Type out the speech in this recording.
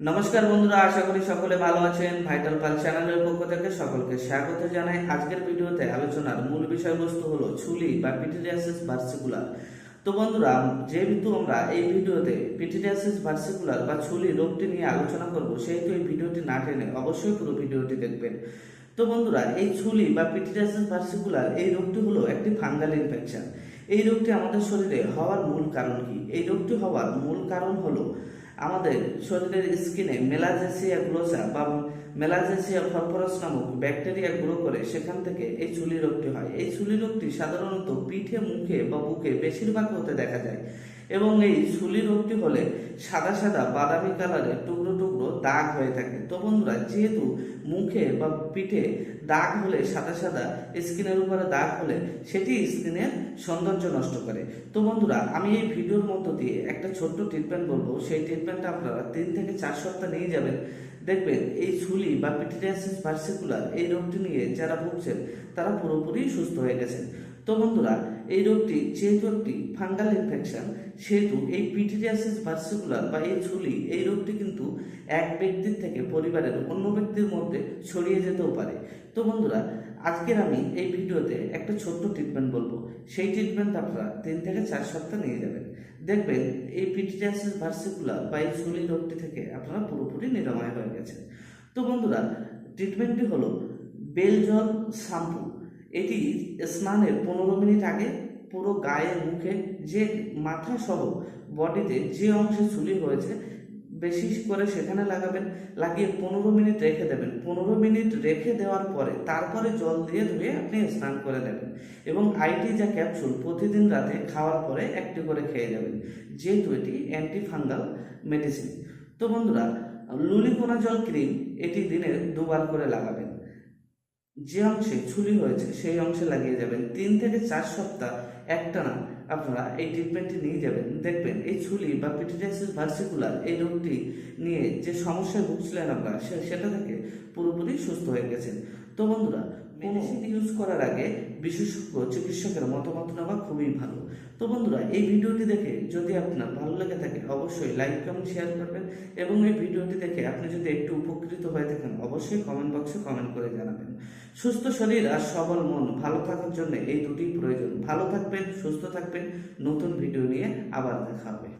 নমস্কার বন্ধুরা, আশা করি সকলে ভালো আছেন। ভাইটাল পাল চ্যানেলের পক্ষ থেকে সকলকে স্বাগত জানাই। আজকের ভিডিওতে আলোচনার মূল বিষয়বস্তু হলো ছুলি বা পিটিডিয়াসিস ভার্সিকুলার। তো বন্ধুরা, যেহেতু আমরা এই ভিডিওতে পিটিডিয়াসিস ভার্সিকুলার বা ছুলি রোগটি নিয়ে আলোচনা করব, সেহেতু এই ভিডিওটি না টেনে অবশ্যই পুরো ভিডিওটি দেখবেন। তো বন্ধুরা, এই ছুলি বা পিটিডিয়াসিস ভার্সিকুলার, এই রোগটি হলো একটি ফাঙ্গাল ইনফেকশন। এই রোগটি আমাদের শরীরে হওয়ার মূল কারণ কি? এই রোগটি হওয়ার মূল কারণ হলো আমাদের শরীরের স্কিনে মেলাজেসিয়া গ্লোসা বা মেলাজেসিয়া ফরফরাস নামক ব্যাকটেরিয়া গ্রো করে, সেখান থেকে এই চুলি রোগটি হয়। এই চুলি রোগটি সাধারণত পিঠে, মুখে বা বুকে বেশিরভাগ হতে দেখা যায় এবং এই চুলি রোগটি হলে সাদা সাদা বাদামি কালারের টুকরো টুকরো দাগ হয়ে থাকে। তো বন্ধুরা, যেহেতু মুখে বা পিঠে দাগ হলে সাদা সাদা স্কিনের উপরে দাগ হলে সেটি স্কিনের সৌন্দর্য নষ্ট করে। তো বন্ধুরা, আমি এই ভিডিওর মধ্য দিয়ে একটা ছোট্ট ট্রিটমেন্ট বলব। সেই ট্রিটমেন্টটা আপনারা তিন থেকে চার সপ্তাহ নিয়ে যাবেন। দেখবেন এই ছুলি বা পিটিডিয়াসিস ভার্সিকুলার এই রোগটি নিয়ে যারা ভুগছেন, তারা পুরোপুরি সুস্থ হয়ে গেছেন। তো বন্ধুরা, এই রোগটি, যেহেতু একটি ফাঙ্গাল ইনফেকশন সেহেতু এই পিটিডিয়াসিস ভার্সিকুলার বা এই ছুলি এই রোগটি কিন্তু এক ব্যক্তির থেকে পরিবারের অন্য ব্যক্তির মধ্যে ছড়িয়ে যেতেও পারে। তো বন্ধুরা, আজকের আমি এই ভিডিওতে একটা ছোট্ট ট্রিটমেন্ট বলব। সেই ট্রিটমেন্ট আপনারা তিন থেকে চার সপ্তাহ নিয়ে যাবেন। দেখবেন এই পিটিডিয়াসিস ভার্সিকুলার বা এই ছুলি রোগটি থেকে আপনারা পুরোপুরি নিরাময় হয়ে গেছেন। তো বন্ধুরা ট্রিটমেন্টটি হলো বেল জল, শ্যাম্পু। এটি স্নানের পনেরো মিনিট আগে পুরো গায়ে, মুখে যে মাথা সহ বডিতে যে অংশে চুলি হয়েছে, বেশি করে সেখানে লাগাবেন, লাগিয়ে পনেরো মিনিট রেখে দেবেন। পনেরো মিনিট রেখে দেওয়ার পরে তারপরে জল দিয়ে ধুয়ে আপনি স্নান করে নেবেন। এবং আইটি যা ক্যাপসুল প্রতিদিন রাতে খাওয়ার পরে একটি করে খেয়ে যাবেন যেহেতু এটি অ্যান্টি ফাঙ্গাল মেডিসিন। তো বন্ধুরা লুলিকোনা জল ক্রিম এটি দিনে দুবার করে লাগাবেন। যে অংশে ছুরি হয়েছে সেই অংশে লাগিয়ে যাবেন। তিন থেকে চার সপ্তাহ একটানা আপনারা এই ট্রিটমেন্টটি নিয়ে যাবেন। দেখবেন এই ছুলি বা পিটিডিয়াসিস ভার্সিকুলার এই রোগটি নিয়ে যে সমস্যায় ভুগছিলেন আপনারা সে- সেটা থেকে পুরোপুরি সুস্থ হয়ে গেছেন। তো বন্ধুরা মেডিসিন ইউজ করার আগে বিশেষজ্ঞ চিকিৎসকের মতামত নেওয়া খুবই ভালো। তো বন্ধুরা এই ভিডিওটি দেখে যদি আপনার ভালো লেগে থাকে অবশ্যই লাইক কমেন্ট শেয়ার করবেন এবং এই ভিডিওটি দেখে আপনি যদি একটু উপকৃত হয়ে থাকেন অবশ্যই কমেন্ট বক্সে কমেন্ট করে জানাবেন। সুস্থ শরীর আর সবল মন, ভালো থাকার জন্য এই দুটি প্রয়োজন। ভালো থাকবেন, সুস্থ থাকবেন। নতুন ভিডিও নিয়ে আবার দেখা হবে।